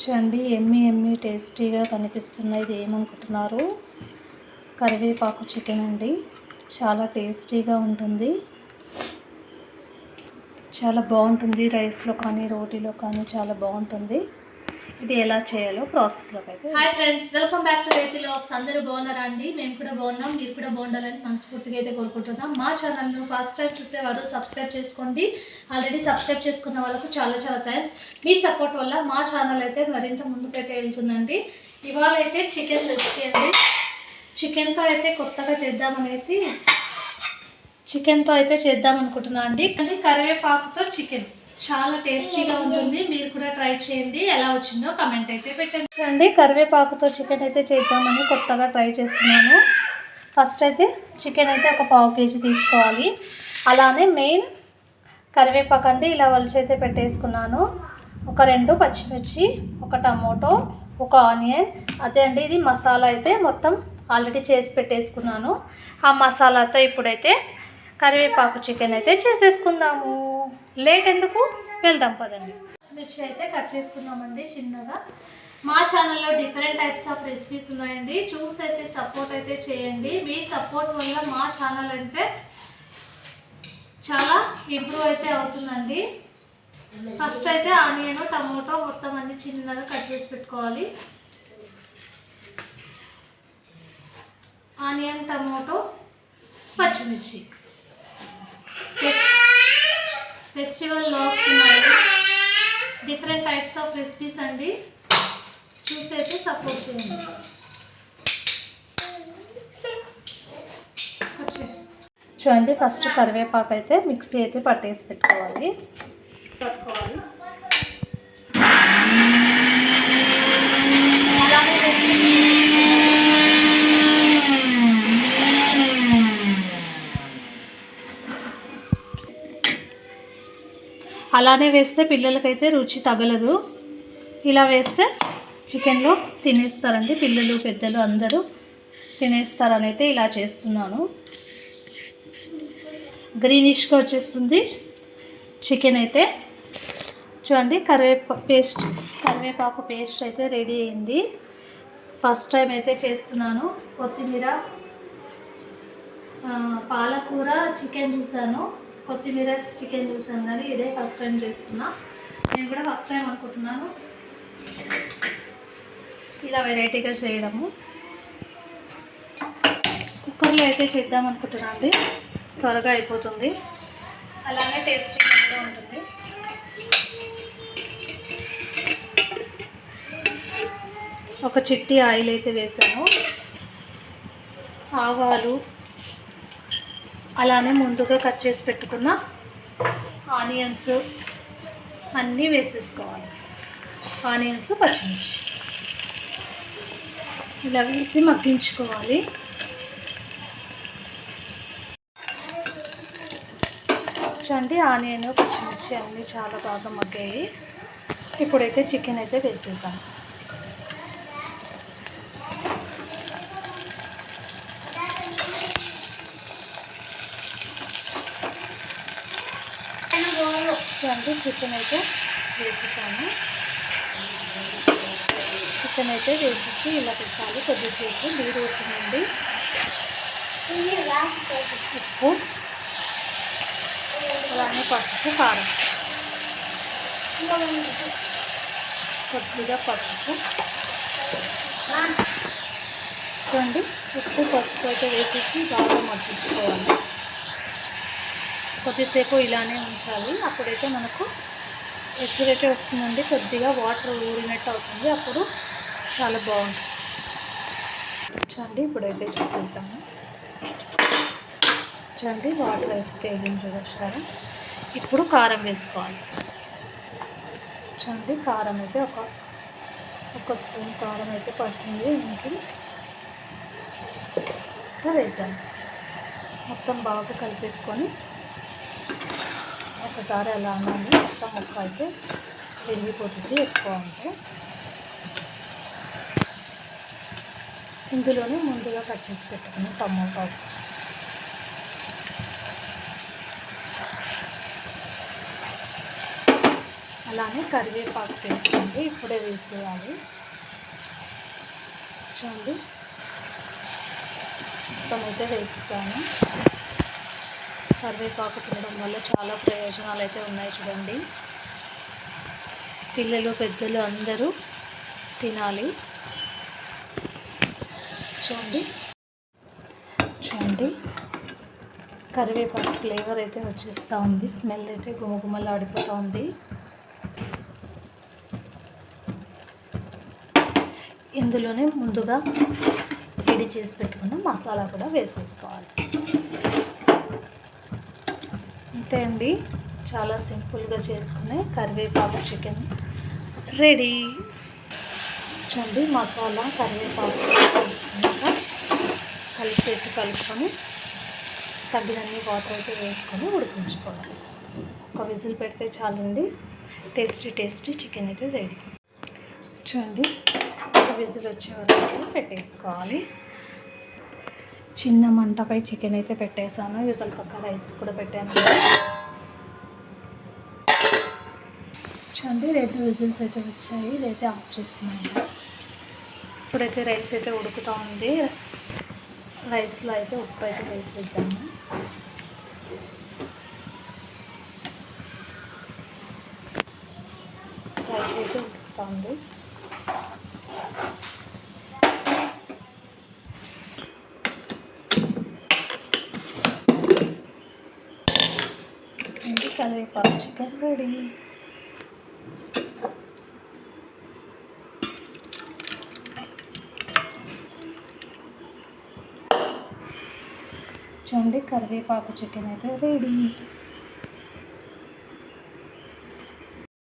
చూడండి ఎమ్మి ఎమ్మి టేస్టీగా కనిపిస్తున్నాయి. ఇది ఏమనుకుంటున్నారు? కరివేపాకు చికెన్ అండి. చాలా టేస్టీగా ఉంటుంది. చాలా బాగుంటుంది. రైస్లో కానీ రోటీలో కానీ చాలా బాగుంటుంది. ఇది ఎలా చేయాలో ప్రాసెస్లోకి అయితే hi friends welcome back to రైతు లాక్స్ అందరూ బాగున్నారా అండి? మేము కూడా బాగున్నాం మీరు కూడా బాగుండాలని మనస్ఫూర్తిగా అయితే కోరుకుంటున్నాం. మా ఛానల్ను ఫస్ట్ టైం చూసేవారు సబ్స్క్రైబ్ చేసుకోండి. ఆల్రెడీ సబ్స్క్రైబ్ చేసుకున్న వాళ్ళకు చాలా చాలా థ్యాంక్స్ మీ సపోర్ట్ వల్ల మా ఛానల్ అయితే మరింత ముందుకైతే వెళ్తుందండి. ఇవాళ అయితే చికెన్ రెసిపీ అండి. చికెన్తో అయితే కొత్తగా చేద్దామనేసి చికెన్తో అయితే చేద్దాం అనుకుంటున్నాను అండి. కానీ కరివేపాకుతో చికెన్ చాలా టేస్టీగా ఉంటుంది. మీరు కూడా ట్రై చేయండి. ఎలా వచ్చిందో కమెంట్ అయితే పెట్టండి. చూడండి కరివేపాకుతో చికెన్ అయితే చేద్దామని కొత్తగా ట్రై చేస్తున్నాను. ఫస్ట్ అయితే చికెన్ అయితే ఒక పావు కేజీ తీసుకోవాలి. అలానే మెయిన్ కరివేపాకు అండి ఇలా వలిచి అయితే పెట్టేసుకున్నాను. ఒక రెండు పచ్చిమిర్చి ఒక టమోటో ఒక ఆనియన్. అదే అండి ఇది మసాలా అయితే మొత్తం ఆల్రెడీ చేసి పెట్టేసుకున్నాను. ఆ మసాలాతో ఇప్పుడైతే కరివేపాకు చికెన్ అయితే చేసేసుకుందాము. లేట్ ఎందుకు? వెళ్దాం పదండి. మిర్చి అయితే కట్ చేసుకున్నామండి చిన్నగా. మా ఛానల్లో డిఫరెంట్ టైప్స్ ఆఫ్ రెసిపీస్ ఉన్నాయండి. చూసి అయితే సపోర్ట్ అయితే చేయండి. మీ సపోర్ట్ వల్ల మా ఛానల్ అయితే చాలా ఇంప్రూవ్ అయితే అవుతుందండి. ఫస్ట్ అయితే ఆనియన్ టమోటో మొత్తం అన్ని చిన్నగా కట్ చేసి పెట్టుకోవాలి. ఆనియన్ టమోటో పచ్చిమిర్చి. ఫెస్టివల్ లాక్స్ ఉన్నాయి. డిఫరెంట్ టైప్స్ ఆఫ్ రెసిపీస్ అండి. చూసైతే సపోర్ట్ చేయండి. చూడండి ఫస్ట్ కరివేపాకు అయితే మిక్సీ అయితే పట్టేసి పెట్టుకోవాలి అలానే వేసి అలానే వేస్తే పిల్లలకైతే రుచి తగలదు. ఇలా వేస్తే చికెన్లో తినేస్తారండి పిల్లలు పెద్దలు అందరూ తినేస్తారని అయితే ఇలా చేస్తున్నాను. గ్రీనిష్గా వచ్చేస్తుంది చికెన్ అయితే చూడండి కరివేపా పేస్ట్ కరివేపాకు పేస్ట్ అయితే రెడీ అయింది. ఫస్ట్ టైం అయితే చేస్తున్నాను. కొత్తిమీర పాలకూర చికెన్ చూసాను కొత్తిమీర చికెన్ చూసాను కానీ ఇదే ఫస్ట్ టైం చేస్తున్నా. నేను కూడా ఫస్ట్ టైం అనుకుంటున్నాను. ఇలా వెరైటీగా చేయడము. కుక్కర్లో అయితే చేద్దాం అనుకుంటున్నా అండి. త్వరగా అయిపోతుంది. అలానే టేస్టీగా ఉంటుంది. ఒక చిట్టి ఆయిల్ అయితే వేసాను. ఆవాలు అలానే ముందుగా కట్ చేసి పెట్టుకున్న ఆనియన్స్ అన్నీ వేసేసుకోవాలి. ఆనియన్స్ పచ్చిమిర్చి. ఇలా వేసి మగ్గించుకోవాలి. చూడండి ఆనియన్ పచ్చిమిర్చి అన్నీ చాలా బాగా మగ్గాయి. ఇప్పుడైతే చికెన్ అయితే వేసేద్దాం. చూడండి చికెన్ అయితే వేసేసాను. చికెన్ అయితే వేసేసి ఇలా పెట్టాలి కొద్దిసేపు నీరు వచ్చిందండి ఉప్పు అలానే పసుపు కారం. కొద్దిగా పసుపు. చూడండి ఉప్పు పసుపు అయితే వేసేసి బాగా మగ్గించుకోవాలి. కొద్దిసేపు ఇలానే ఉంచాలి. అప్పుడైతే మనకు ఎప్పుడైతే వస్తుందండి. కొద్దిగా వాటర్ ఊరినట్టు అవుతుంది. అప్పుడు చాలా బాగుంటుంది. చూడండి ఇప్పుడైతే చూసేద్దాము. చూడండి వాటర్ అయితే తేలింది చూస్తారా ఇప్పుడు కారం వేసుకోవాలి. చూడండి కారం అయితే ఒక ఒక స్పూన్ కారం అయితే పడుతుంది. ఇంటి వేసాను. మొత్తం బాగా కలిపేసుకొని ఒకసారి అలా అన్నాను మొత్తం ముక్క అయితే పెరిగిపోతుంది ఎక్కువ ఉంటే. ఇందులోనే ముందుగా కట్ చేసి పెట్టుకున్న టమోటాస్. అలానే కరివేపాకు పేస్ట్ అండి ఇప్పుడే వేసేయాలి. చూడండి. మొత్తం అయితే వేసేసాను. కరివేపాకు తినడం వల్ల చాలా ప్రయోజనాలు అయితే ఉన్నాయి చూడండి. పిల్లలు పెద్దలు అందరూ తినాలి. చూడండి. చూడండి. కరివేపాకు ఫ్లేవర్ అయితే వచ్చేస్తూ ఉంది. స్మెల్ అయితే గుమగుమలాడిపోతూ ఉంది. ఇందులోనే ముందుగా రెడీ చేసి పెట్టుకున్న మసాలా కూడా వేసేసుకోవాలి. అంతే అండి. చాలా సింపుల్గా చేసుకునే కరివేపాకు చికెన్ రెడీ. చూడండి మసాలా కరివేపాకు కలుపుకున్నాక కలిసేట్టు కలుపుకొని తగ్గినన్ని వాటర్ అయితే వేసుకొని ఉడికించుకోవాలి. ఒక విజిల్ పెడితే చాలండి. టేస్టీ టేస్టీ చికెన్ అయితే రెడీ. చూడండి ఒక విజిల్ వచ్చే వరకు పెట్టేసుకోవాలి. చిన్న మంటపై చికెన్ అయితే పెట్టేశాను. యువతల పక్క రైస్ కూడా పెట్టాను. చూడండి రెండు విజిల్స్ అయితే వచ్చాయి. ఇదైతే ఆఫ్ చేస్తున్నాను. ఇప్పుడైతే రైస్ అయితే ఉడుకుతూ ఉంది. రైస్లో అయితే ఉప్పు అయితే వేసేద్దాము. రైస్ అయితే ఉడుకుతూ ఉంది. ఇది చికెన్ రెడీ. చూడండి కరివేపాకు చికెన్ అయితే రెడీ.